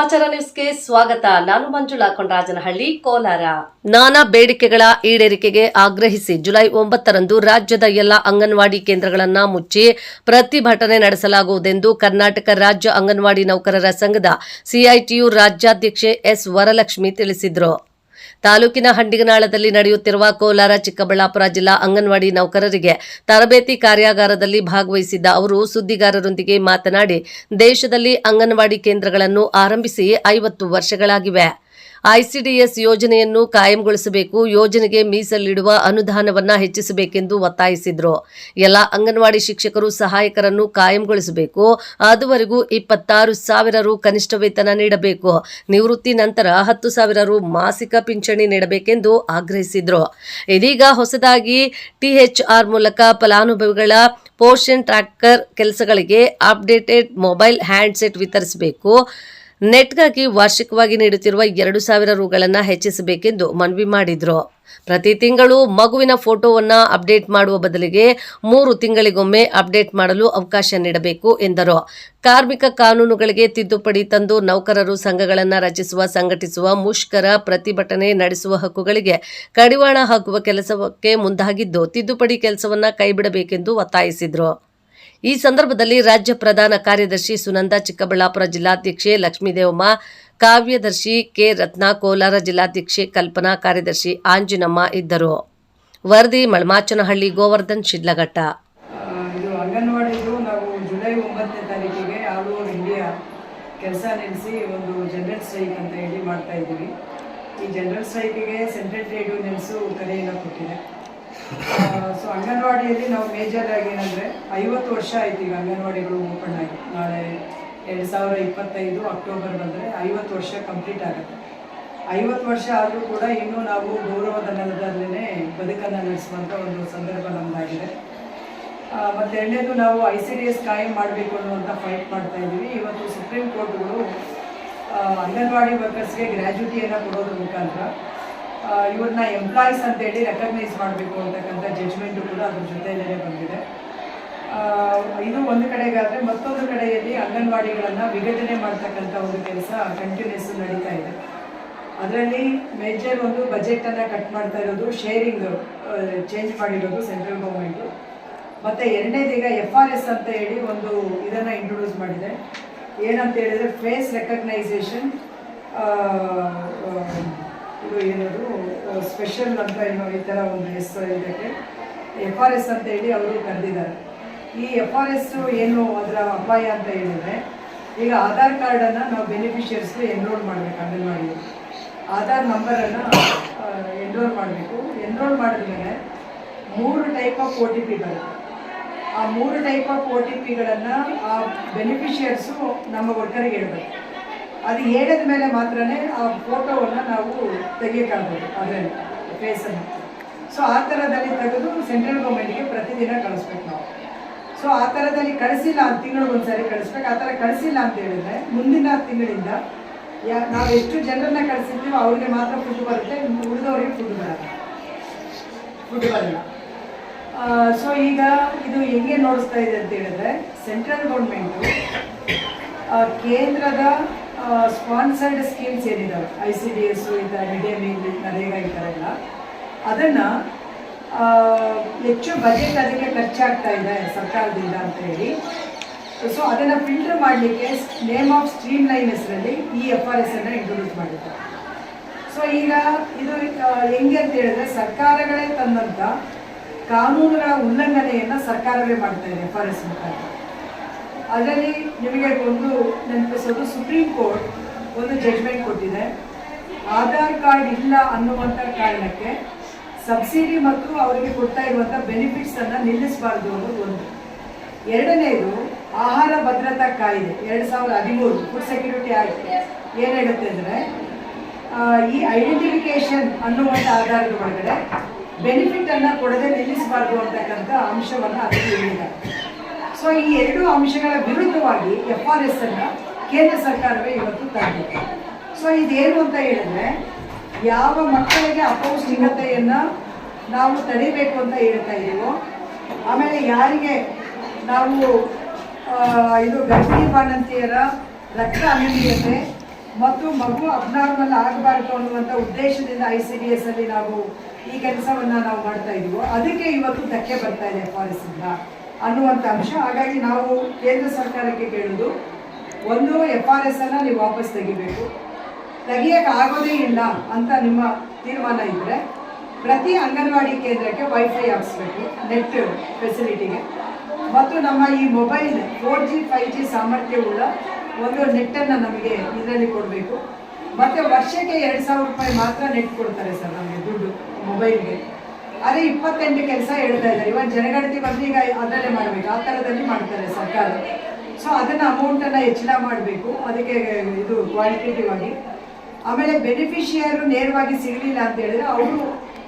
ಸಮಾಚಾರ ನ್ಯೂಸ್ಗೆ ಸ್ವಾಗತ. ನಾನು ಮಂಜುಳಾ ಕೊಂಡರಾಜನಹಳ್ಳಿ ಕೋಲಾರ. ನಾನಾ ಬೇಡಿಕೆಗಳ ಈಡೇರಿಕೆಗೆ ಆಗ್ರಹಿಸಿ ಜುಲೈ ಒಂಬತ್ತರಂದು ರಾಜ್ಯದ ಎಲ್ಲ ಅಂಗನವಾಡಿ ಕೇಂದ್ರಗಳನ್ನ ಮುಚ್ಚಿ ಪ್ರತಿಭಟನೆ ನಡೆಸಲಾಗುವುದೆಂದು ಕರ್ನಾಟಕ ರಾಜ್ಯ ಅಂಗನವಾಡಿ ನೌಕರರ ಸಂಘದ ಸಿಐಟಿಯು ರಾಜ್ಯಾಧ್ಯಕ್ಷೆ ಎಸ್ ವರಲಕ್ಷ್ಮಿ ತಿಳಿಸಿದರು. ತಾಲೂಕಿನ ಹಂಡಿಗನಾಳದಲ್ಲಿ ನಡೆಯುತ್ತಿರುವ ಕೋಲಾರ, ಚಿಕ್ಕಬಳ್ಳಾಪುರ ಜಿಲ್ಲಾ ಅಂಗನವಾಡಿ ನೌಕರರಿಗೆ ತರಬೇತಿ ಕಾರ್ಯಾಗಾರದಲ್ಲಿ ಭಾಗವಹಿಸಿದ್ದ ಅವರು ಸುದ್ದಿಗಾರರೊಂದಿಗೆ ಮಾತನಾಡಿ, ದೇಶದಲ್ಲಿ ಅಂಗನವಾಡಿ ಕೇಂದ್ರಗಳನ್ನು ಆರಂಭಿಸಿ ಐವತ್ತು ವರ್ಷಗಳಾಗಿವೆ. ಐಸಿಡಿಎಸ್ ಯೋಜನೆಯನ್ನು ಕಾಯಂಗೊಳಿಸಬೇಕು, ಯೋಜನೆಗೆ ಮೀಸಲಿಡುವ ಅನುದಾನವನ್ನ ಹೆಚ್ಚಿಸಬೇಕೆಂದು ಒತ್ತಾಯಿಸಿದರು. ಎಲ್ಲ ಅಂಗನವಾಡಿ ಶಿಕ್ಷಕರು ಸಹಾಯಕರನ್ನು ಕಾಯಂಗೊಳಿಸಬೇಕು ಅದುವರೆಗೂ ಇಪ್ಪತ್ತಾರು ಸಾವಿರ ರು ಕನಿಷ್ಠ ವೇತನ ನೀಡಬೇಕು. ನಿವೃತ್ತಿ ನಂತರ ಹತ್ತು ಸಾವಿರ ರು ಮಾಸಿಕ ಪಿಂಚಣಿ ನೀಡಬೇಕೆಂದು ಆಗ್ರಹಿಸಿದರು. ಇದೀಗ ಹೊಸದಾಗಿ ಟಿಎಚ್ಆರ್ ಮೂಲಕ ಫಲಾನುಭವಿಗಳ ಪೋಷನ್ ಟ್ರ್ಯಾಕರ್ ಕೆಲಸಗಳಿಗೆ ಅಪ್ಡೇಟೆಡ್ ಮೊಬೈಲ್ ಹ್ಯಾಂಡ್ಸೆಟ್ ವಿತರಿಸಬೇಕು. ನೆಟ್ಗಾಗಿ ವಾರ್ಷಿಕವಾಗಿ ನೀಡುತ್ತಿರುವ ಎರಡು ಸಾವಿರ ರೂಗಳನ್ನು ಹೆಚ್ಚಿಸಬೇಕೆಂದು ಮನವಿ ಮಾಡಿದ್ರು. ಪ್ರತಿ ತಿಂಗಳು ಮಗುವಿನ ಫೋಟೋವನ್ನು ಅಪ್ಡೇಟ್ ಮಾಡುವ ಬದಲಿಗೆ ಮೂರು ತಿಂಗಳಿಗೊಮ್ಮೆ ಅಪ್ಡೇಟ್ ಮಾಡಲು ಅವಕಾಶ ನೀಡಬೇಕು ಎಂದರು. ಕಾರ್ಮಿಕ ಕಾನೂನುಗಳಿಗೆ ತಿದ್ದುಪಡಿ ತಂದು ನೌಕರರು ಸಂಘಗಳನ್ನು ರಚಿಸುವ, ಸಂಘಟಿಸುವ, ಮುಷ್ಕರ, ಪ್ರತಿಭಟನೆ ನಡೆಸುವ ಹಕ್ಕುಗಳಿಗೆ ಕಡಿವಾಣ ಹಾಕುವ ಕೆಲಸಕ್ಕೆ ಮುಂದಾಗಿದ್ದು ತಿದ್ದುಪಡಿ ಕೆಲಸವನ್ನು ಕೈಬಿಡಬೇಕೆಂದು ಒತ್ತಾಯಿಸಿದರು. ಈ ಸಂದರ್ಭದಲ್ಲಿ ರಾಜ್ಯ ಪ್ರಧಾನ ಕಾರ್ಯದರ್ಶಿ ಸುನಂದ ಚಿಕ್ಕಬಳ್ಳಾಪುರ ಜಿಲ್ಲಾಧ್ಯಕ್ಷೆ ಲಕ್ಷ್ಮೀದೇವಮ್ಮ, ಕಾವ್ಯದರ್ಶಿ ಕೆ. ರತ್ನ, ಕೋಲಾರ ಜಿಲ್ಲಾಧ್ಯಕ್ಷೆ ಕಲ್ಪನಾ, ಕಾರ್ಯದರ್ಶಿ ಆಂಜಿನಮ್ಮ ಇದ್ದರು. ವರದಿ ಮಳಮಾಚನಹಳ್ಳಿ, ಗೋವರ್ಧನ್, ಶಿಡ್ಲಘಟ್ಟ. ಇದು ನಾವು ಜುಲೈ ತಾರೀಕಿಗೆ ಕೆಲಸ ನಿಲ್ಲಿಸಿ ಒಂದು ಜನರಲ್ ಸ್ಟ್ರೈಕ್ ಅಂತ ಹೇಳಿ ಮಾಡ್ತಾ ಇದ್ದೀವಿ. ಈ ಜನರಲ್ ಸ್ಟ್ರೈಕಿಗೆ ಸೆಂಟ್ರಲ್ ಟ್ರೇಡ್ ಯೂನಿಯನ್ಸು ಕರೆಯನ್ನು ಕೊಟ್ಟಿದೆ. ಸೊ ಅಂಗನವಾಡಿಯಲ್ಲಿ ನಾವು ಮೇಜರ್ ಆಗಿ ಏನಂದ್ರೆ ಐವತ್ತು ವರ್ಷ ಆಯ್ತು ಈಗ ಅಂಗನವಾಡಿಗಳು ಓಪನ್ ಆಗಿ. ನಾಳೆ ಎರಡು ಸಾವಿರ ಇಪ್ಪತ್ತೈದು ಅಕ್ಟೋಬರ್ ಬಂದ್ರೆ ಐವತ್ತು ವರ್ಷ ಕಂಪ್ಲೀಟ್ ಆಗುತ್ತೆ. ಐವತ್ತು ವರ್ಷ ಆದರೂ ಕೂಡ ಇನ್ನೂ ನಾವು ಗೌರವಧನದಲ್ಲೇ ಬದುಕನ್ನು ನಡೆಸುವಂಥ ಒಂದು ಸಂದರ್ಭ ನಮ್ದಾಗಿದೆ. ಮತ್ತು ಎರಡನೇದು ನಾವು ಐ ಸಿ ಡಿ ಎಸ್ ಕಾಯಂ ಮಾಡಬೇಕು ಅನ್ನುವಂಥ ಫೈಟ್ ಮಾಡ್ತಾ ಇದ್ದೀವಿ. ಇವತ್ತು ಸುಪ್ರೀಂ ಕೋರ್ಟ್ಗಳು ಅಂಗನವಾಡಿ ವರ್ಕರ್ಸ್ಗೆ ಗ್ರ್ಯಾಜುಟಿಯನ್ನು ಕೊಡೋದ್ರ ಮುಖಾಂತರ ಇವ್ರನ್ನ ಎಂಪ್ಲಾಯೀಸ್ ಅಂತೇಳಿ ರೆಕಗ್ನೈಸ್ ಮಾಡಬೇಕು ಅಂತಕ್ಕಂಥ ಜಡ್ಜ್ಮೆಂಟು ಕೂಡ ಅದ್ರ ಜೊತೆಯಲ್ಲೇ ಬಂದಿದೆ. ಇದು ಒಂದು ಕಡೆಗಾದರೆ ಮತ್ತೊಂದು ಕಡೆಯಲ್ಲಿ ಅಂಗನವಾಡಿಗಳನ್ನು ವಿಘಟನೆ ಮಾಡ್ತಕ್ಕಂಥ ಒಂದು ಕೆಲಸ ಕಂಟಿನ್ಯೂಸ್ ನಡೀತಾ ಇದೆ. ಅದರಲ್ಲಿ ಮೇಜರ್ ಒಂದು ಬಜೆಟನ್ನು ಕಟ್ ಮಾಡ್ತಾ ಇರೋದು ಶೇರಿಂಗ್ ಚೇಂಜ್ ಮಾಡಿರೋದು ಸೆಂಟ್ರಲ್ ಗೌರ್ಮೆಂಟು ಮತ್ತು ಎರಡನೇದೀಗ ಎಫ್ ಆರ್ ಎಸ್ ಅಂತ ಹೇಳಿ ಒಂದು ಇದನ್ನು ಇಂಟ್ರೊಡ್ಯೂಸ್ ಮಾಡಿದೆ. ಏನಂತ ಹೇಳಿದರೆ ಫೇಸ್ ರೆಕಗ್ನೈಸೇಷನ್ ಇದು ಏನದು ಸ್ಪೆಷಲ್ ಅಂತ ಏನು ಈ ಥರ ಒಂದು ಹೆಸರು ಇದಕ್ಕೆ. ಎಫ್ ಆರ್ ಎಸ್ ಅಂತ ಹೇಳಿ ಅವರು ಕರೆದಿದ್ದಾರೆ. ಈ ಎಫ್ ಆರ್ ಎಸ್ ಏನು ಅದರ ಅಪಾಯ ಅಂತ ಹೇಳಿದರೆ, ಈಗ ಆಧಾರ್ ಕಾರ್ಡನ್ನು ನಾವು ಬೆನಿಫಿಷಿಯರ್ಸ್ಗೆ ಎನ್ರೋಲ್ ಮಾಡಬೇಕು ಅಂಗನವಾಡಿಯಲ್ಲಿ ಆಧಾರ್ ನಂಬರನ್ನು ಎನ್ರೋಲ್ ಮಾಡಬೇಕು. ಎನ್ರೋಲ್ ಮಾಡಿದ್ಮೇಲೆ ಮೂರು type of O T P ಬರುತ್ತೆ. ಆ ಮೂರು ಟೈಪ್ ಆಫ್ ಒ ಟಿ ಪಿಗಳನ್ನು ಆ ಬೆನಿಫಿಷಿಯರ್ಸು ನಮ್ಮ ವರ್ಕರಿಗೆ ಹೇಳ್ಬೇಕು. ಅದು ಹೇಳಿದ ಮೇಲೆ ಮಾತ್ರನೇ ಆ ಫೋಟೋವನ್ನು ನಾವು ತೆಗಿಯೋಕ್ಕಾಗ್ಬೋದು ಅದರಲ್ಲಿ ಫೇಸನ್ನು ಸೊ ಆ ಥರದಲ್ಲಿ ತೆಗೆದು ಸೆಂಟ್ರಲ್ ಗೌರ್ಮೆಂಟ್ಗೆ ಪ್ರತಿದಿನ ಕಳಿಸ್ಬೇಕು ನಾವು. ಸೊ ಆ ಥರದಲ್ಲಿ ಕಳಿಸಿಲ್ಲ ಅಂತ ತಿಂಗಳಿಗೆ ಒಂದ್ಸರಿ ಕಳಿಸ್ಬೇಕು, ಆ ಥರ ಕಳಿಸಿಲ್ಲ ಅಂತ ಹೇಳಿದ್ರೆ ಮುಂದಿನ ತಿಂಗಳಿಂದ ಯಾ, ನಾವು ಎಷ್ಟು ಜನರನ್ನ ಕಳಿಸಿದ್ದೀವೋ ಅವ್ರಿಗೆ ಮಾತ್ರ ಫುಡ್ ಬರುತ್ತೆ, ಉಳಿದವರಿಗೆ ಫುಡ್ ಬರಲ್ಲ. ಫುಡ್ ಬರಲ್ಲ. ಸೊ ಈಗ ಇದು ಹೆಂಗೆ ನೋಡಿಸ್ತಾ ಇದೆ ಅಂತ ಹೇಳಿದ್ರೆ ಸೆಂಟ್ರಲ್ ಗೌರ್ಮೆಂಟು ಕೇಂದ್ರದ ಸ್ಪಾನ್ಸರ್ಡ್ ಸ್ಕೀಮ್ಸ್ ಏನಿದಾವೆ? ಐ ಸಿ ಡಿ ಎಸ್ ಈ ಥರ ಮಿಡ್ ಡೇ ಮೀಲ್ ನರೇಗಾ ಈ ಥರ ಎಲ್ಲ ಅದನ್ನು ಹೆಚ್ಚು ಬಜೆಟ್ ಅದಕ್ಕೆ ಖರ್ಚಾಗ್ತಾ ಇದೆ ಸರ್ಕಾರದಿಂದ ಅಂತ ಹೇಳಿ ಸೊ ಅದನ್ನು ಫಿಲ್ಟರ್ ಮಾಡಲಿಕ್ಕೆ ನೇಮ್ ಆಫ್ ಸ್ಟ್ರೀಮ್ ಲೈನ್ ಹೆಸರಲ್ಲಿ ಈ ಎಫ್ ಆರ್ ಎಸ್ ಅನ್ನು ಇಂಟ್ರೊಡ್ಯೂಸ್ ಮಾಡಿದ್ದಾರೆ ಸೊ ಈಗ ಇದು ಹೆಂಗೆ ಅಂತ ಹೇಳಿದ್ರೆ ಸರ್ಕಾರಗಳೇ ತಂದಂಥ ಕಾನೂನುಗಳ ಉಲ್ಲಂಘನೆಯನ್ನು ಸರ್ಕಾರವೇ ಮಾಡ್ತಾ ಇದೆ ಎಫ್ ಆರ್ ಎಸ್ ಮುಖಾಂತರ. ಅದರಲ್ಲಿ ನಿಮಗೆ ಒಂದು ನೆನಪಿಸೋದು ಸುಪ್ರೀಂ ಕೋರ್ಟ್ ಒಂದು ಜಡ್ಜ್ಮೆಂಟ್ ಕೊಟ್ಟಿದೆ. ಆಧಾರ್ ಕಾರ್ಡ್ ಇಲ್ಲ ಅನ್ನುವಂಥ ಕಾರಣಕ್ಕೆ ಸಬ್ಸಿಡಿ ಮತ್ತು ಅವರಿಗೆ ಕೊಡ್ತಾ ಇರುವಂಥ ಬೆನಿಫಿಟ್ಸನ್ನು ನಿಲ್ಲಿಸಬಾರ್ದು ಅನ್ನೋದು ಒಂದು. ಎರಡನೇದು, ಆಹಾರ ಭದ್ರತಾ ಕಾಯ್ದೆ, ಎರಡು ಸಾವಿರದ ಹದಿಮೂರು ಫುಡ್ ಸೆಕ್ಯೂರಿಟಿ ಆಕ್ಟ್ ಏನು ಹೇಳುತ್ತೆ ಅಂದರೆ ಈ ಐಡೆಂಟಿಫಿಕೇಶನ್ ಅನ್ನುವಂಥ ಆಧಾರದ ಒಳಗಡೆ ಬೆನಿಫಿಟನ್ನು ಕೊಡದೆ ನಿಲ್ಲಿಸಬಾರ್ದು ಅಂತಕ್ಕಂಥ ಅಂಶವನ್ನು ಅದಕ್ಕೆ ಹೇಳಿದ್ದಾರೆ. ಸೊ ಈ ಎರಡು ಅಂಶಗಳ ವಿರುದ್ಧವಾಗಿ ಎಫ್ ಆರ್ ಎಸ್ ಅನ್ನು ಕೇಂದ್ರ ಸರ್ಕಾರವೇ ಇವತ್ತು ತಂದಿದೆ ಸೊ ಇದೇನು ಅಂತ ಹೇಳಿದ್ರೆ, ಯಾವ ಮಕ್ಕಳಿಗೆ ಅಪೌಷ್ಟಿಕತೆಯನ್ನು ನಾವು ತಡಿಬೇಕು ಅಂತ ಹೇಳ್ತಾ ಇದ್ದೀವೋ ಆಮೇಲೆ ಯಾರಿಗೆ ನಾವು ಇದು ಗರ್ಭಿಣಿ ಬಾಣಂತಿಯರ ರಕ್ತ ಅನನ್ಯತೆ ಮತ್ತು ಮಗು ಅಬ್ನಾರ್ಮಲ್ ಆಗಬಾರ್ದು ಅನ್ನುವಂಥ ಉದ್ದೇಶದಿಂದ ಐ ಸಿ ಡಿ ಎಸ್ ಅಲ್ಲಿ ನಾವು ಈ ಕೆಲಸವನ್ನ ನಾವು ಮಾಡ್ತಾ ಇದೀವೋ, ಅದಕ್ಕೆ ಇವತ್ತು ಧಕ್ಕೆ ಬರ್ತಾ ಇದೆ ಇಂದ. ಅನ್ನುವಂಥ ಅಂಶ. ಹಾಗಾಗಿ ನಾವು ಕೇಂದ್ರ ಸರ್ಕಾರಕ್ಕೆ ಕೇಳೋದು, ಒಂದು ಎಫ್ ಆರ್ ಎಸ್ ಅನ್ನು ನೀವು ವಾಪಸ್ ತೆಗಿಬೇಕು. ತೆಗಿಯಕ್ಕೆ ಆಗೋದೇ ಇಲ್ಲ ಅಂತ ನಿಮ್ಮ ತೀರ್ಮಾನ ಇದ್ದರೆ ಪ್ರತಿ ಅಂಗನವಾಡಿ ಕೇಂದ್ರಕ್ಕೆ ವೈಫೈ ಹಾಕ್ಸ್ಬೇಕು, ನೆಟ್ ಫೆಸಿಲಿಟಿಗೆ ಮತ್ತು ನಮ್ಮ ಈ mobile four G five G ಸಾಮರ್ಥ್ಯವುಳ್ಳ ಒಂದು ನೆಟ್ಟನ್ನು ನಮಗೆ ಇದರಲ್ಲಿ ಕೊಡಬೇಕು. ಮತ್ತು ವರ್ಷಕ್ಕೆ ಎರಡು ಸಾವಿರ ರೂಪಾಯಿ ಮಾತ್ರ ನೆಟ್ ಕೊಡ್ತಾರೆ ಸರ್ ನಮಗೆ ದುಡ್ಡು ಮೊಬೈಲ್ಗೆ ಅದೇ ಇಪ್ಪತ್ತೆಂಟು ಕೆಲಸ ಹೇಳ್ತಾ ಇದ್ದಾರೆ. ಇವನ್ ಜನಗಣತಿ ಬಂದು ಈಗ ಅದರಲ್ಲೇ ಮಾಡಬೇಕು. ಆ ಥರದಲ್ಲಿ ಮಾಡ್ತಾರೆ ಸರ್ಕಾರ. ಸೊ ಅದನ್ನು ಅಮೌಂಟನ್ನು ಹೆಚ್ಚಳ ಮಾಡಬೇಕು. ಅದಕ್ಕೆ ಇದು ಕ್ವಾಲಿಟೇಟಿವ್ ಆಗಿ. ಆಮೇಲೆ ಬೆನಿಫಿಷಿಯರು ನೇರವಾಗಿ ಸಿಗಲಿಲ್ಲ ಅಂತ ಹೇಳಿದ್ರೆ ಅವರು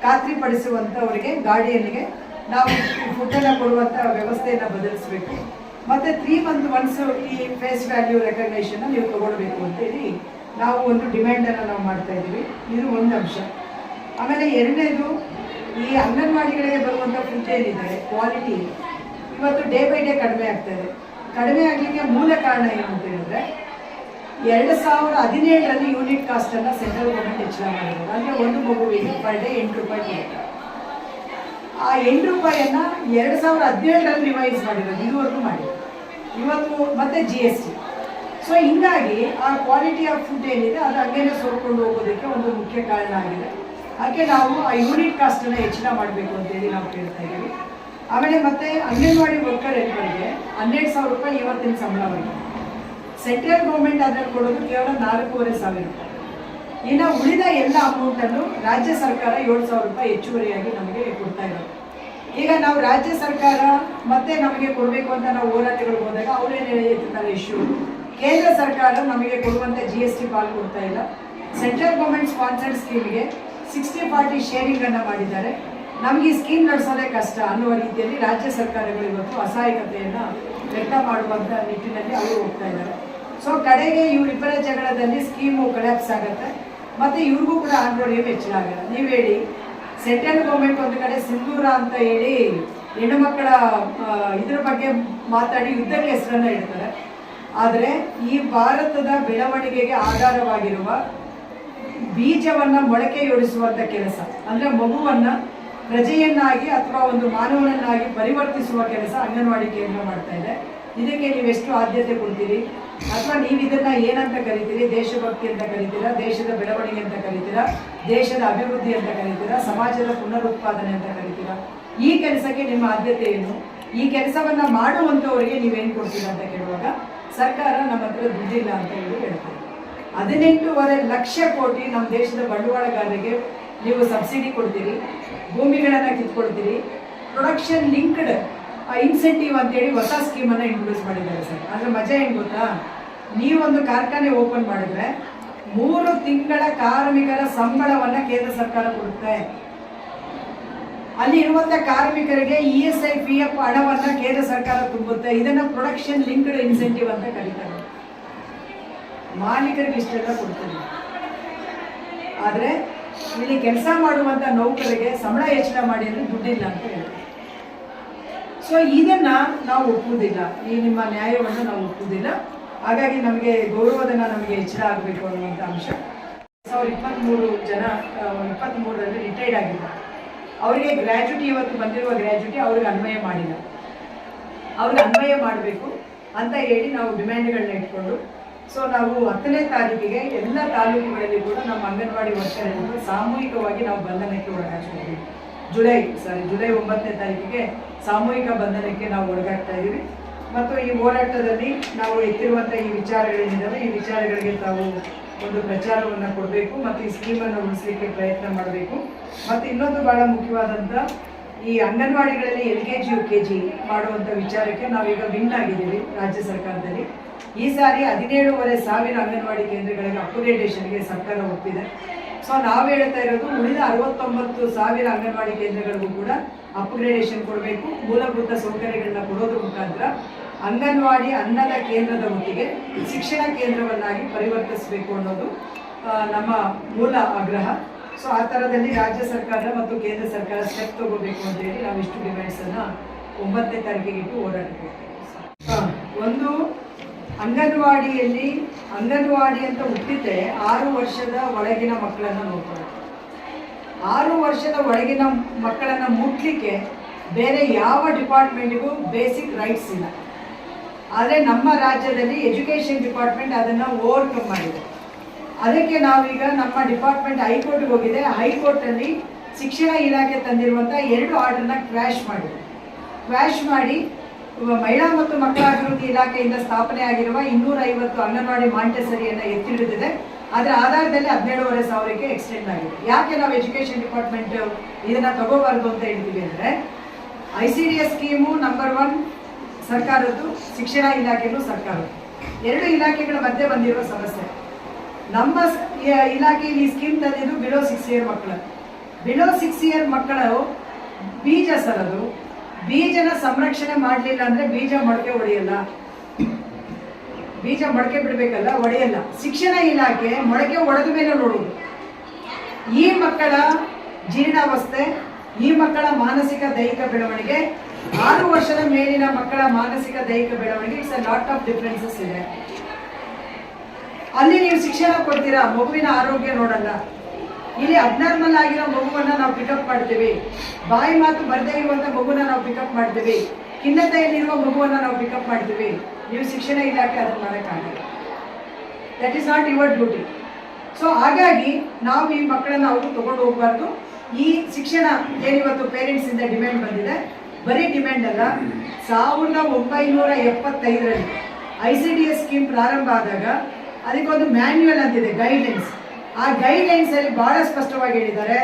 ಖಾತ್ರಿಪಡಿಸುವಂಥವರಿಗೆ ಗಾರ್ಡಿಯನ್ಗೆ ನಾವು ಫುಡ್ಡನ್ನು ಕೊಡುವಂಥ ವ್ಯವಸ್ಥೆಯನ್ನು ಬದಲಿಸಬೇಕು. ಮತ್ತು ತ್ರೀ ಮಂತ್ ಒನ್ಸ್ ಈ ಫೇಸ್ ವ್ಯಾಲ್ಯೂ ರೆಕಗ್ನೇಷನ್ನ ನೀವು ತೊಗೊಳ್ಬೇಕು ಅಂತೇಳಿ ನಾವು ಒಂದು ಡಿಮ್ಯಾಂಡನ್ನು ನಾವು ಮಾಡ್ತಾ ಇದ್ದೀವಿ. ಇದು ಒಂದು ಅಂಶ. ಆಮೇಲೆ ಎರಡನೇದು ಈ ಅಂಗನವಾಡಿಗಳಿಗೆ ಬರುವಂಥ ಫುಡ್ ಏನಿದೆ ಕ್ವಾಲಿಟಿ ಇವತ್ತು ಡೇ ಬೈ ಡೇ ಕಡಿಮೆ ಆಗ್ತಾ ಇದೆ. ಕಡಿಮೆ ಆಗಲಿಕ್ಕೆ ಮೂಲ ಕಾರಣ ಏನು ಅಂತ ಹೇಳಿದ್ರೆ, ಎರಡು ಸಾವಿರ ಹದಿನೇಳರಲ್ಲಿ ಯೂನಿಟ್ ಕಾಸ್ಟನ್ನು ಸೆಂಟ್ರಲ್ ಗೌರ್ಮೆಂಟ್ ಹೆಚ್ಚಳ ಮಾಡಿರೋದು. ಅಂದರೆ ಒಂದು ಮಗುವಿಗೆ ಪರ್ ಡೇ ಎಂಟು ರೂಪಾಯಿ ಆ ಎಂಟು ರೂಪಾಯಿಯನ್ನ ಎರಡು ಸಾವಿರ ಹದಿನೇಳರಲ್ಲಿ ರಿವೈಸ್ ಮಾಡಿರೋದು, ಇದುವರೆಗೂ ಮಾಡಿದ್ರು ಇವತ್ತು ಮತ್ತೆ ಜಿ ಎಸ್ ಟಿ ಸೊ ಹಿಂಗಾಗಿ ಆ ಕ್ವಾಲಿಟಿ ಆಫ್ ಫುಡ್ ಏನಿದೆ, ಅದು ಹಂಗೇನೆ ಸೋರ್ಕೊಂಡು ಹೋಗೋದಕ್ಕೆ ಒಂದು ಮುಖ್ಯ ಕಾರಣ ಆಗಿದೆ. ಅದಕ್ಕೆ ನಾವು ಆ ಯೂನಿಟ್ ಕಾಸ್ಟನ್ನು ಹೆಚ್ಚಿನ ಮಾಡಬೇಕು ಅಂತೇಳಿ ನಾವು ಕೇಳ್ತಾ ಇದ್ದೀವಿ. ಆಮೇಲೆ ಮತ್ತೆ ಅಂಗನವಾಡಿ ವರ್ಕರ್ ಹೆಲ್ಪರ್ಗೆ ಹನ್ನೆರಡು ಸಾವಿರ ರೂಪಾಯಿ ಇವತ್ತಿನ ಸಂಬಳ ಬರುತ್ತೆ. ಸೆಂಟ್ರಲ್ ಗೌರ್ಮೆಂಟ್ ಅದರಲ್ಲಿ ಕೊಡೋದು ಕೇವಲ ನಾಲ್ಕೂವರೆ ಸಾವಿರ ರೂಪಾಯಿ. ಇನ್ನು ಉಳಿದ ಎಲ್ಲ ಅಮೌಂಟನ್ನು ರಾಜ್ಯ ಸರ್ಕಾರ ಏಳು ಸಾವಿರ ರೂಪಾಯಿ ಹೆಚ್ಚುವರಿಯಾಗಿ ನಮಗೆ ಕೊಡ್ತಾ ಇರೋದು. ಈಗ ನಾವು ರಾಜ್ಯ ಸರ್ಕಾರ ಮತ್ತೆ ನಮಗೆ ಕೊಡಬೇಕು ಅಂತ ನಾವು ಹೋರಾಟಗಳು ಹೋದಾಗ ಅವರೇನು ಎತ್ತುತ್ತಾರೆ ಇಶ್ಯೂ ಕೇಂದ್ರ ಸರ್ಕಾರ ನಮಗೆ ಕೊಡುವಂಥ ಜಿ ಎಸ್ ಟಿ ಪಾಲ್ ಕೊಡ್ತಾ ಇಲ್ಲ. ಸೆಂಟ್ರಲ್ ಗೌರ್ಮೆಂಟ್ ಸ್ಪಾನ್ಸರ್ಡ್ ಸ್ಕೀಮ್ಗೆ ಸಿಕ್ಸ್ಟಿ ಫಾರ್ಟಿ ಶೇರಿಂಗನ್ನು ಮಾಡಿದ್ದಾರೆ. ನಮಗೆ ಈ ಸ್ಕೀಮ್ ನಡೆಸೋದೇ ಕಷ್ಟ ಅನ್ನುವ ರೀತಿಯಲ್ಲಿ ರಾಜ್ಯ ಸರ್ಕಾರಗಳು ಇವತ್ತು ಅಸಹಾಯಕತೆಯನ್ನು ವ್ಯಕ್ತ ಮಾಡುವಂಥ ನಿಟ್ಟಿನಲ್ಲಿ ಅವರು ಹೋಗ್ತಾ ಇದ್ದಾರೆ. ಸೊ ಕಡೆಗೆ ಇವರಿಬ್ಬರ ಜಗಳದಲ್ಲಿ ಸ್ಕೀಮು ಕೊಲ್ಯಾಪ್ಸ್ ಆಗುತ್ತೆ. ಮತ್ತು ಇವ್ರಿಗೂ ಕೂಡ ಆಂದೋಲನ ಹೆಚ್ಚಳ ಆಗಲ್ಲ. ನೀವು ಹೇಳಿ ಸೆಂಟ್ರಲ್ ಗೌರ್ಮೆಂಟ್ ಒಂದು ಕಡೆ ಸಿಂಧೂರ ಅಂತ ಹೇಳಿ ಹೆಣ್ಣು ಮಕ್ಕಳ ಇದ್ರ ಬಗ್ಗೆ ಮಾತಾಡಿ ಯುದ್ಧಕ್ಕೆ ಹೆಸರನ್ನ ಇಡ್ತಾರೆ. ಆದರೆ ಈ ಭಾರತದ ಬೆಳವಣಿಗೆಗೆ ಆಧಾರವಾಗಿರುವ ಬೀಜವನ್ನ ಮೊಳಕೆಯೊಡಿಸುವಂತ ಕೆಲಸ. ಅಂದ್ರೆ ಮಗುವನ್ನ ಪ್ರಜೆಯನ್ನಾಗಿ ಅಥವಾ ಒಂದು ಮಾನವನನ್ನಾಗಿ ಪರಿವರ್ತಿಸುವ ಕೆಲಸ ಅಂಗನವಾಡಿ ಕೇಂದ್ರ ಮಾಡ್ತಾ ಇದೆ. ಇದಕ್ಕೆ ನೀವೆಷ್ಟು ಆದ್ಯತೆ ಕೊಡ್ತೀರಿ? ಅಥವಾ ನೀವು ಇದನ್ನ ಏನಂತ ಕರಿತೀರಿ? ದೇಶಭಕ್ತಿ ಅಂತ ಕರಿತೀರಾ? ದೇಶದ ಬೆಳವಣಿಗೆ ಅಂತ ಕರಿತೀರಾ? ದೇಶದ ಅಭಿವೃದ್ಧಿ ಅಂತ ಕರಿತೀರಾ? ಸಮಾಜದ ಪುನರುತ್ಪಾದನೆ ಅಂತ ಕರಿತೀರಾ? ಈ ಕೆಲಸಕ್ಕೆ ನಿಮ್ಮ ಆದ್ಯತೆ ಏನು? ಈ ಕೆಲಸವನ್ನ ಮಾಡುವಂಥವರಿಗೆ ನೀವೇನು ಕೊಡ್ತೀರಾ ಅಂತ ಕೇಳುವಾಗ ಸರ್ಕಾರ ನಮ್ಮ ಹತ್ರ ದುಡ್ಡಿಲ್ಲ ಅಂತ ಹೇಳಿ ಹೇಳ್ತಾರೆ. ಹದಿನೆಂಟೂವರೆ ಲಕ್ಷ ಕೋಟಿ ನಮ್ಮ ದೇಶದ ಬಂಡವಾಳಗಾರರಿಗೆ ನೀವು ಸಬ್ಸಿಡಿ ಕೊಡ್ತೀರಿ, ಭೂಮಿಗಳನ್ನು ಕಿತ್ಕೊಡ್ತೀರಿ. ಪ್ರೊಡಕ್ಷನ್ ಲಿಂಕ್ಡ್ ಇನ್ಸೆಂಟಿವ್ ಅಂತೇಳಿ ಹೊಸ ಸ್ಕೀಮನ್ನು ಇಂಟ್ರೊಡ್ಯೂಸ್ ಮಾಡಿದ್ದಾರೆ ಸರ್. ಅದರ ಮಜಾ ಏನು ಗೊತ್ತಾ? ನೀವೊಂದು ಕಾರ್ಖಾನೆ ಓಪನ್ ಮಾಡಿದ್ರೆ ಮೂರು ತಿಂಗಳ ಕಾರ್ಮಿಕರ ಸಂಬಳವನ್ನು ಕೇಂದ್ರ ಸರ್ಕಾರ ಕೊಡುತ್ತೆ. ಅಲ್ಲಿ ಇರುವಂತ ಕಾರ್ಮಿಕರಿಗೆ E S I P F ಹಣವನ್ನ ಕೇಂದ್ರ ಸರ್ಕಾರ ತುಂಬುತ್ತೆ. ಇದನ್ನ ಪ್ರೊಡಕ್ಷನ್ ಲಿಂಕ್ಡ್ ಇನ್ಸೆಂಟಿವ್ ಅಂತ ಕರೀತಾರೆ. ಮಾಲೀಕರಿಗೆ ಇಷ್ಟೆಲ್ಲ ಕೊಡ್ತಾರೆ ಆದರೆ ಇಲ್ಲಿ ಕೆಲಸ ಮಾಡುವಂಥ ನೌಕರಿಗೆ ಸಂಬಳ ಹೆಚ್ಚಳ ಮಾಡಿ ಅಂದರೆ ದುಡ್ಡಿಲ್ಲ ಅಂತ ಹೇಳ್ತಾರೆ ಸೊ ಇದನ್ನ ನಾವು ಒಪ್ಪುವುದಿಲ್ಲ. ಈ ನಿಮ್ಮ ನ್ಯಾಯವನ್ನು ನಾವು ಒಪ್ಪುವುದಿಲ್ಲ. ಹಾಗಾಗಿ ನಮಗೆ ಗೌರವದನ್ನ ನಮಗೆ ಹೆಚ್ಚಳ ಆಗಬೇಕು ಅನ್ನುವಂಥ ಅಂಶ. ಸಾವಿರದ ಇಪ್ಪತ್ತ್ಮೂರು ಜನ ಇಪ್ಪತ್ತ್ಮೂರರಲ್ಲಿ ರಿಟೈರ್ಡ್ ಆಗಿಲ್ಲ ಅವರಿಗೆ ಗ್ರ್ಯಾಜುಟಿ ಇವತ್ತು ಬಂದಿರುವ ಗ್ರ್ಯಾಜುಟಿ ಅವ್ರಿಗೆ ಅನ್ವಯ ಮಾಡಿಲ್ಲ. ಅವ್ರಿಗೆ ಅನ್ವಯ ಮಾಡಬೇಕು ಅಂತ ಹೇಳಿ ನಾವು ಡಿಮ್ಯಾಂಡ್ಗಳನ್ನ ಇಟ್ಕೊಂಡು ಸೊ ನಾವು ಹತ್ತನೇ ತಾರೀಕಿಗೆ ಎಲ್ಲ ತಾಲೂಕುಗಳಲ್ಲಿ ಕೂಡ ನಮ್ಮ ಅಂಗನವಾಡಿ ವರ್ಷಗಳನ್ನು ಸಾಮೂಹಿಕವಾಗಿ ನಾವು ಬಂಧನಕ್ಕೆ ಒಳಗಾಗ್ತಿದ್ದೀವಿ. ಜುಲೈ ಸಾರಿ ಜುಲೈ ಒಂಬತ್ತನೇ ತಾರೀಕಿಗೆ ಸಾಮೂಹಿಕ ಬಂಧನಕ್ಕೆ ನಾವು ಒಳಗಾಗ್ತಾ ಇದ್ದೀವಿ. ಮತ್ತು ಈ ಹೋರಾಟದಲ್ಲಿ ನಾವು ಎತ್ತಿರುವಂಥ ಈ ವಿಚಾರಗಳೇನಿದ್ದಾವೆ ಈ ವಿಚಾರಗಳಿಗೆ ತಾವು ಒಂದು ಪ್ರಚಾರವನ್ನು ಕೊಡಬೇಕು ಮತ್ತು ಈ ಸ್ಕೀಮನ್ನು ಉಳಿಸಲಿಕ್ಕೆ ಪ್ರಯತ್ನ ಮಾಡಬೇಕು. ಮತ್ತು ಇನ್ನೊಂದು ಬಹಳ ಮುಖ್ಯವಾದಂಥ, ಈ ಅಂಗನವಾಡಿಗಳಲ್ಲಿ L K G, U K G ಮಾಡುವಂಥ ವಿಚಾರಕ್ಕೆ ನಾವೀಗ ವಿನ್ ಆಗಿದ್ದೀವಿ ರಾಜ್ಯ ಸರ್ಕಾರದಲ್ಲಿ. ಈ ಸಾರಿ ಹದಿನೇಳುವರೆ ಸಾವಿರ ಅಂಗನವಾಡಿ ಕೇಂದ್ರಗಳಿಗೆ ಅಪ್ಗ್ರೇಡೇಷನ್ಗೆ ಸರ್ಕಾರ ಒಪ್ಪಿದೆ. ಸೊ ನಾವು ಹೇಳ್ತಾ ಇರೋದು ಉಳಿದ ಅರವತ್ತೊಂಬತ್ತು ಸಾವಿರ ಅಂಗನವಾಡಿ ಕೇಂದ್ರಗಳಿಗೂ ಕೂಡ ಅಪ್ಗ್ರೇಡೇಷನ್ ಕೊಡಬೇಕು. ಮೂಲಭೂತ ಸೌಕರ್ಯಗಳನ್ನ ಕೊಡೋದ್ರ ಮುಖಾಂತರ ಅಂಗನವಾಡಿ ಅನ್ನದ ಕೇಂದ್ರದ ಒಟ್ಟಿಗೆ ಶಿಕ್ಷಣ ಕೇಂದ್ರವನ್ನಾಗಿ ಪರಿವರ್ತಿಸಬೇಕು ಅನ್ನೋದು ನಮ್ಮ ಮೂಲ ಆಗ್ರಹ. ಸೊ ಆ ಥರದಲ್ಲಿ ರಾಜ್ಯ ಸರ್ಕಾರ ಮತ್ತು ಕೇಂದ್ರ ಸರ್ಕಾರ ಸ್ಟೆಪ್ ತಗೋಬೇಕು ಅಂತ ಹೇಳಿ ನಾವು ಇಷ್ಟು ಡಿಮ್ಯಾಂಡ್ಸನ್ನು ಒಂಬತ್ತನೇ ತಾರೀಕಿಗೆ ಇಟ್ಟು ಓಡಾಡಬೇಕು. ಒಂದು ಅಂಗನವಾಡಿಯಲ್ಲಿ ಅಂಗನವಾಡಿ ಅಂತ ಹುಟ್ಟಿದ್ರೆ ಆರು ವರ್ಷದ ಒಳಗಿನ ಮಕ್ಕಳನ್ನು ನೋಡ್ತಾರೆ. ಆರು ವರ್ಷದ ಒಳಗಿನ ಮಕ್ಕಳನ್ನು ಮುಟ್ಲಿಕ್ಕೆ ಬೇರೆ ಯಾವ ಡಿಪಾರ್ಟ್ಮೆಂಟ್ಗೂ ಬೇಸಿಕ್ ರೈಟ್ಸ್ ಇಲ್ಲ. ಆದರೆ ನಮ್ಮ ರಾಜ್ಯದಲ್ಲಿ ಎಜುಕೇಷನ್ ಡಿಪಾರ್ಟ್ಮೆಂಟ್ ಅದನ್ನು ಓವರ್ಕಮ್ ಮಾಡಿದೆ. ಅದಕ್ಕೆ ನಾವೀಗ ನಮ್ಮ ಡಿಪಾರ್ಟ್ಮೆಂಟ್ ಹೈಕೋರ್ಟ್ಗೆ ಹೋಗಿದೆ. ಹೈಕೋರ್ಟಲ್ಲಿ ಶಿಕ್ಷಣ ಇಲಾಖೆ ತಂದಿರುವಂಥ ಎರಡು ಆರ್ಡರ್ನ ಕ್ರ್ಯಾಶ್ ಮಾಡಿದೆ. ಕ್ರ್ಯಾಶ್ ಮಾಡಿ ಮಹಿಳಾ ಮತ್ತು ಮಕ್ಕಳ ಅಭಿವೃದ್ಧಿ ಇಲಾಖೆಯಿಂದ ಸ್ಥಾಪನೆ ಆಗಿರುವ ಇನ್ನೂರ ಐವತ್ತು ಅಂಗನವಾಡಿ ಮಾಂಟೆಸರಿಯನ್ನು ಎತ್ತಿ ಹಿಡಿದಿದೆ ಅದರ ಆಧಾರದಲ್ಲಿ ಹದಿನೇಳುವರೆ ಸಾವಿರಕ್ಕೆ ಎಕ್ಸ್ಟೆಂಡ್ ಆಗಿದೆ. ಯಾಕೆ ನಾವು ಎಜುಕೇಷನ್ ಡಿಪಾರ್ಟ್ಮೆಂಟ್ ಇದನ್ನ ತಗೋಬಾರ್ದು ಅಂತ ಹೇಳಿದ್ವಿ ಅಂದರೆ I C D S scheme number one ಸರ್ಕಾರದ್ದು, ಶಿಕ್ಷಣ ಇಲಾಖೆನೂ ಸರ್ಕಾರದ್ದು. ಎರಡು ಇಲಾಖೆಗಳ ಮಧ್ಯೆ ಬಂದಿರುವ ಸಮಸ್ಯೆ. ನಮ್ಮ ಇಲಾಖೆಯಲ್ಲಿ ಈ ಸ್ಕೀಮ್ ತಂದಿದ್ದು ಬಿಲೋ ಸಿಕ್ಸ್ ಇಯರ್ ಮಕ್ಕಳು. ಬಿಲೋ ಸಿಕ್ಸ್ ಇಯರ್ ಮಕ್ಕಳು ಬೀಜ ಸರದು ಬೀಜನ ಸಂರಕ್ಷಣೆ ಮಾಡಲಿಲ್ಲ ಅಂದ್ರೆ ಬೀಜ ಮೊಳಕೆ ಹೊಡೆಯಲ್ಲ. ಬೀಜ ಮೊಳಕೆ ಬಿಡಬೇಕಲ್ಲ ಒಡೆಯಲ್ಲ ಶಿಕ್ಷಣ ಇಲಾಖೆ ಮೊಳಕೆ ಒಡೆದ ಮೇಲೆ ನೋಡುವುದು ಈ ಮಕ್ಕಳ ಜೀರ್ಣಾವಸ್ಥೆ, ಈ ಮಕ್ಕಳ ಮಾನಸಿಕ ದೈಹಿಕ ಬೆಳವಣಿಗೆ, ಆರು ವರ್ಷದ ಮೇಲಿನ ಮಕ್ಕಳ ಮಾನಸಿಕ ದೈಹಿಕ ಬೆಳವಣಿಗೆ it's a lot of differences ಇದೆ. ಅಲ್ಲಿ ನೀವು ಶಿಕ್ಷಣ ಕೊಡ್ತೀರಾ? ಮಗುವಿನ ಆರೋಗ್ಯ ನೋಡಲ್ಲ. ಇಲ್ಲಿ ಅಬ್ನಾರ್ಮಲ್ ಆಗಿರೋ ಮಗುವನ್ನ ನಾವು ಪಿಕಪ್ ಮಾಡ್ತೀವಿ. ಬಾಯಿ ಮಾತು ಬರದೇ ಇರುವಂತ ಮಗುನ ನಾವು ಪಿಕಪ್ ಮಾಡ್ತೀವಿ. ಖಿನ್ನತೆಯಲ್ಲಿರುವ ಮಗುವನ್ನ ನಾವು ಪಿಕಪ್ ಮಾಡ್ತೀವಿ. ನೀವು ಶಿಕ್ಷಣ ಇಲಾಖೆ ಅದನ್ನ ಮಾಡೋಕ್ಕಾಗಲ್ಲ that is not your duty so ಹಾಗಾಗಿ ನಾವು ಈ ಮಕ್ಕಳನ್ನ ಅವರು ತಗೊಂಡು ಹೋಗ್ಬಾರ್ದು. ಈ ಶಿಕ್ಷಣ ಏನಿವತ್ತು ಪೇರೆಂಟ್ಸ್ ಇಂದ ಡಿಮ್ಯಾಂಡ್ ಬಂದಿದೆ? ಬರೀ ಡಿಮ್ಯಾಂಡ್ ಅಲ್ಲ. ಸಾವಿರದ ಒಂಬೈನೂರ ಎಪ್ಪತ್ತೈದರಲ್ಲಿ I C D S scheme ಪ್ರಾರಂಭ ಆದಾಗ ಅದಕ್ಕೊಂದು ಮ್ಯಾನ್ಯುಯಲ್ ಅಂತಿದೆ ಗೈಡ್ಲೈನ್ಸ್ ಆ ಗೈಡ್ಲೈನ್ಸ್ ಅಲ್ಲಿ ಬಹಳ ಸ್ಪಷ್ಟವಾಗಿ ಹೇಳಿದ್ದಾರೆ.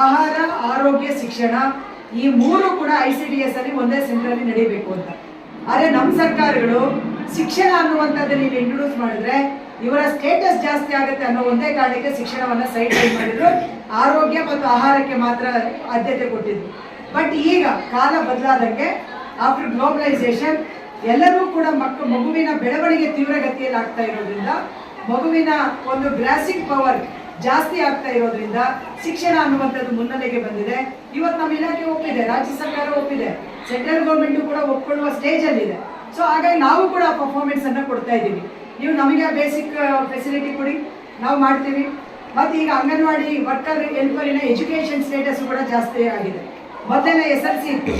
ಆಹಾರ, ಆರೋಗ್ಯ, ಶಿಕ್ಷಣ ಈ ಮೂರು ಕೂಡ ಐ ಸಿ ಡಿ ಎಸ್ ಅಲ್ಲಿ ಒಂದೇ ಸೆಂಟರ್ ಅಲ್ಲಿ ನಡೀಬೇಕು ಅಂತ. ಆದ್ರೆ ನಮ್ಮ ಸರ್ಕಾರಗಳು ಶಿಕ್ಷಣ ಅನ್ನುವಂಥದ್ದು ನೀವು ಇಂಟ್ರೊಡ್ಯೂಸ್ ಮಾಡಿದ್ರೆ ಇವರ ಸ್ಟೇಟಸ್ ಜಾಸ್ತಿ ಆಗುತ್ತೆ ಅನ್ನೋ ಒಂದೇ ಕಾರಣಕ್ಕೆ ಶಿಕ್ಷಣವನ್ನ ಸೈಡ್ ಲೈನ್ ಮಾಡಿದ್ರು. ಆರೋಗ್ಯ ಮತ್ತು ಆಹಾರಕ್ಕೆ ಮಾತ್ರ ಆದ್ಯತೆ ಕೊಟ್ಟಿದ್ರು. ಬಟ್ ಈಗ ಕಾಲ ಬದಲಾದಂಗೆ ಆಫ್ಟರ್ ಗ್ಲೋಬಲೈಸೇಷನ್ ಎಲ್ಲರೂ ಕೂಡ ಮಕ್ಕಳು ಮಗುವಿನ ಬೆಳವಣಿಗೆ ತೀವ್ರಗತಿಯಲ್ಲಿ ಆಗ್ತಾ ಇರೋದ್ರಿಂದ ಮಗುವಿನ ಒಂದು ಗ್ರಾಸಿಂಗ್ ಪವರ್ ಜಾಸ್ತಿ ಆಗ್ತಾ ಇರೋದ್ರಿಂದ ಶಿಕ್ಷಣ ಅನ್ನುವಂಥದ್ದು ಮುನ್ನೆಲೆಗೆ ಬಂದಿದೆ. ಇವತ್ತು ನಮ್ಮ ಇಲಾಖೆ ಒಪ್ಪಿದೆ, ರಾಜ್ಯ ಸರ್ಕಾರ ಒಪ್ಪಿದೆ, ಸೆಂಟ್ರಲ್ ಗೌರ್ಮೆಂಟು ಕೂಡ ಒಪ್ಕೊಳ್ಳುವ ಸ್ಟೇಜ್ ಅಲ್ಲಿ ಇದೆ. ಸೊ ಹಾಗಾಗಿ ನಾವು ಕೂಡ ಪರ್ಫಾರ್ಮೆನ್ಸ್ ಅನ್ನ ಕೊಡ್ತಾ ಇದ್ದೀವಿ. ನೀವು ನಮಗೆ ಬೇಸಿಕ್ ಫೆಸಿಲಿಟಿ ಕೊಡಿ, ನಾವು ಮಾಡ್ತೀವಿ. ಮತ್ತೆ ಈಗ ಅಂಗನವಾಡಿ ವರ್ಕರ್ ಹೆಲ್ಪರಿನ ಎಜುಕೇಶನ್ ಸ್ಟೇಟಸ್ ಕೂಡ ಜಾಸ್ತಿ ಆಗಿದೆ. ಮೊದಲನೇ ಎಸ್ ಎಲ್ ಸಿ ಇತ್ತು.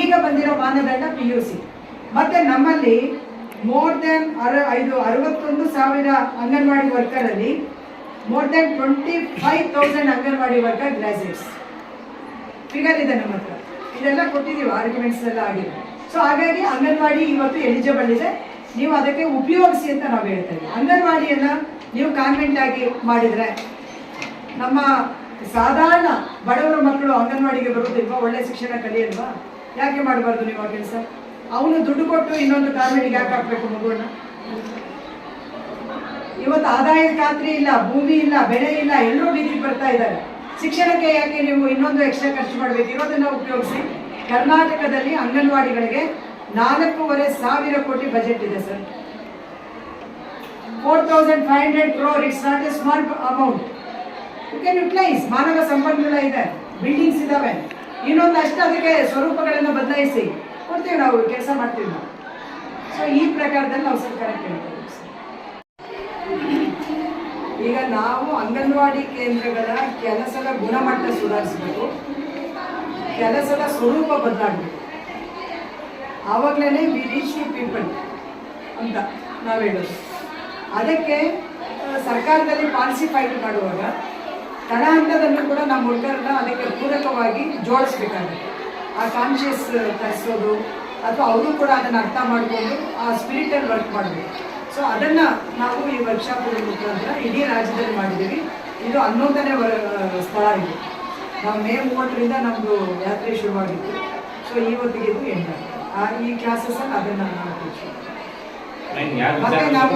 ಈಗ ಬಂದಿರೋ ಮಾನದಂಡ ಪಿ ಯು ಸಿ ಮತ್ತೆ ನಮ್ಮಲ್ಲಿ ಮೋರ್ ದೆನ್ ಅರ ಐದು ಅರವತ್ತೊಂದು ಸಾವಿರ anganwadi ವರ್ಕರಲ್ಲಿ more than twenty five thousand anganwadi worker graduates figure ಇದೆ ನಮ್ಮ ಹತ್ರ. ಇದೆಲ್ಲ ಕೊಟ್ಟಿದ್ದೀವಿ ಆರ್ಗ್ಯುಮೆಂಟ್ಸ್ ಎಲ್ಲ ಆಗಿದೆ. ಸೊ ಹಾಗಾಗಿ ಅಂಗನವಾಡಿ ಇವತ್ತು ಎಲಿಜಿಬಲ್ ಇದೆ. ನೀವು ಅದಕ್ಕೆ ಉಪಯೋಗಿಸಿ ಅಂತ ನಾವು ಹೇಳ್ತಾ ಇದ್ದೀವಿ. ಅಂಗನವಾಡಿಯನ್ನ ನೀವು ಕಾನ್ವೆಂಟ್ ಆಗಿ ಮಾಡಿದ್ರೆ ನಮ್ಮ ಸಾಧಾರಣ ಬಡವರ ಮಕ್ಕಳು ಅಂಗನವಾಡಿಗೆ ಬರುವುದಿಲ್ವಾ ಒಳ್ಳೆ ಶಿಕ್ಷಣ ಕಲಿಯಲ್ವಾ? ಯಾಕೆ ಮಾಡಬಾರ್ದು ನೀವು ಆ ಕೆಲಸ? ಅವನು ದುಡ್ಡು ಕೊಟ್ಟು ಇನ್ನೊಂದು ಕಾರ್ಮಿಕ ಯಾಕೆ ಹಾಕ್ಬೇಕು ಮಗುವನ್ನ? ಇವತ್ತು ಆದಾಯದ ಖಾತ್ರಿ ಇಲ್ಲ, ಭೂಮಿ ಇಲ್ಲ, ಬೆಳೆ ಇಲ್ಲ ಎಲ್ಲರೂ ಬೀದಿಗೆ ಬರ್ತಾ ಇದ್ದಾರೆ. ಶಿಕ್ಷಣಕ್ಕೆ ಯಾಕೆ ನೀವು ಇನ್ನೊಂದು ಎಕ್ಸ್ಟ್ರಾ ಖರ್ಚು ಮಾಡಬೇಕು? ಇರೋದನ್ನ ಉಪಯೋಗಿಸಿ. ಕರ್ನಾಟಕದಲ್ಲಿ ಅಂಗನವಾಡಿಗಳಿಗೆ ನಾಲ್ಕೂವರೆ ಸಾವಿರ ಕೋಟಿ ಬಜೆಟ್ ಇದೆ sir four thousand five hundred crore it's not a small amount you can utilise ಮಾನವ ಸಂಪನ್ಮೂಲ ಇದೆ. ಬಿಲ್ಡಿಂಗ್ಸ್ ಇದಾವೆ. ಇನ್ನೊಂದಷ್ಟು ಅದಕ್ಕೆ ಸ್ವರೂಪಗಳನ್ನು ಬದಲಾಯಿಸಿ. ಕೊಡ್ತೀವಿ ನಾವು, ಕೆಲಸ ಮಾಡ್ತೀವಿ ನಾವು. ಸೊ ಈ ಪ್ರಕಾರದಲ್ಲಿ ನಾವು ಸರ್ಕಾರ ಕೇಳ್ತೀವಿ ಈಗ ನಾವು ಅಂಗನವಾಡಿ ಕೇಂದ್ರಗಳ ಕೆಲಸದ ಗುಣಮಟ್ಟ ಸುಧಾರಿಸಬೇಕು. ಕೆಲಸದ ಸ್ವರೂಪ ಬದಲಾಗಬೇಕು. ಆವಾಗಲೇ ವಿ ರೀಚ್ ಟು ಪೀಪಲ್ ಅಂತ ನಾವು ಹೇಳೋದು. ಅದಕ್ಕೆ ಸರ್ಕಾರದಲ್ಲಿ ಪಾಲಿಸಿ ಫೈಟ್ ಮಾಡುವಾಗ ತಡ ಹಂತದಲ್ಲೂ ಕೂಡ ನಮ್ಮ ಹುಡುಗರನ್ನ ಅದಕ್ಕೆ ಪೂರಕವಾಗಿ ಜೋಡಿಸ್ಬೇಕಾಗುತ್ತೆ. ಆ ಕಾನ್ಷಿಯಸ್ ತರಿಸೋದು ಅಥವಾ ಅವರು ಕೂಡ ಅದನ್ನು ಅರ್ಥ ಮಾಡಿಕೊಂಡು ಆ ಸ್ಪಿರಿಟಲ್ಲಿ ವರ್ಕ್ ಮಾಡಬೇಕು. ಸೊ ಅದನ್ನು ನಾವು ಈ ವರ್ಕ್ಶಾಪ್ ಮುಖಾಂತರ ಇಡೀ ರಾಜ್ಯದಲ್ಲಿ ಮಾಡಿದ್ದೀವಿ. ಇದು ಹನ್ನೊಂದನೇ ವರ್ ಸ್ಥಳ ಇದೆ. ನಾವು ಮೇ ಮೂವತ್ತರಿಂದ ನಮ್ಮದು ಯಾತ್ರೆ ಶುರುವಾಗಿತ್ತು ಸೊ ಇವತ್ತಿಗೆ ಇದು ಎಂಡ್. ಆ ಈ ಕ್ಲಾಸಸ್ಸಲ್ಲಿ ಅದನ್ನು ಮಾಡ್ತೀವಿ. ಮತ್ತೆ ನಾವು-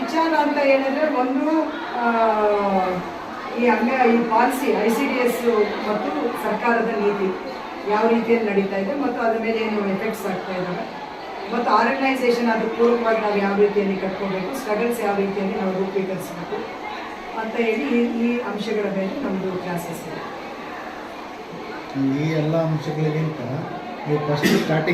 ವಿಚಾರ ಅಂತ ಹೇಳಿದ್ರೆ ಒಂದು ಈ ಅಂಗ, ಈ policy I C D S ಮತ್ತು ಸರ್ಕಾರದ ನೀತಿ ಯಾವ ರೀತಿಯಲ್ಲಿ ನಡೀತಾ ಇದೆ ಮತ್ತು ಅದ್ರ ಮೇಲೆ ಏನು ಎಫೆಕ್ಟ್ಸ್ ಆಗ್ತಾ ಇದ್ದಾವೆ. ಮತ್ತು ಆರ್ಗನೈಸೇಷನ್ ಅದು ಪೂರ್ವವಾಗಿ ನಾವು ಯಾವ ರೀತಿಯಲ್ಲಿ ಕಟ್ಕೋಬೇಕು ಸ್ಟ್ರಗಲ್ಸ್ ಯಾವ ರೀತಿಯಲ್ಲಿ ನಾವು ರೂಪೀಕರಿಸಬೇಕು ಅಂತ ಹೇಳಿ ಈ ಈ ಅಂಶಗಳ ಮೇಲೆ ನಮ್ಮದು ಕ್ಲಾಸಸ್ ಇದೆ. ಈ ಎಲ್ಲ ಅಂಶಗಳಿಗಿಂತ ನೀವು ಫಸ್ಟ್ ಸ್ಟಾರ್ಟಿಂಗ್